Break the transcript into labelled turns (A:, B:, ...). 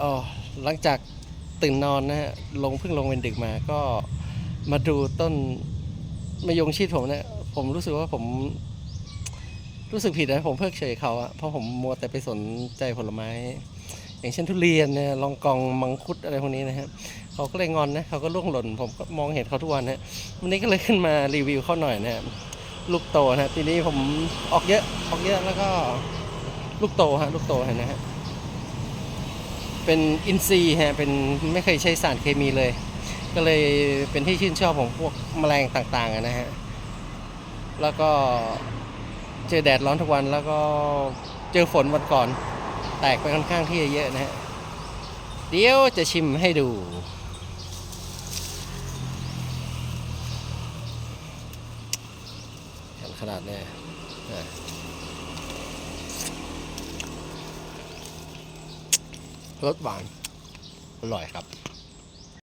A: อ๋อหลังจากตื่นนอนนะฮะลงเพิ่งลงเป็นดึกมาก็มาดูต้นมะยงชิดผมเนี่ยผมรู้สึกว่าผมรู้สึกผิดนะผมเพิกเฉยเขาอะเพราะผมมัวแต่ไปสนใจผลไม้ อย่างเช่นทุเรียนเนี่ยลองกองมังคุดอะไรพวกนี้นะฮะเขาก็เลยงอนนะเขาก็ล่วงหล่น ผมก็มองเห็นเขาทุกวันนะวันนี้ก็เลยขึ้นมารีวิวเขาหน่อยนะฮะลูกโตนะฮะปีนี้ผมออกเยอะออกเยอะแล้วก็ลูกโตฮะลูกโตเห็นนะฮะ เป็นอินทรีย์ฮะเป็นไม่เคยใช้สารเคมีเลย ก็เลยเป็นที่ชื่นชอบของพวกแมลงต่างๆนะฮะแล้วก็เจอแดดร้อนทุกวันแล้วก็เจอฝนวันก่อน แตกไปค่อนข้างที่จะเยอะนะฮะเดี๋ยวจะชิมให้ดูขนาดเนี้ยอะ รสหวาน อร่อยครับ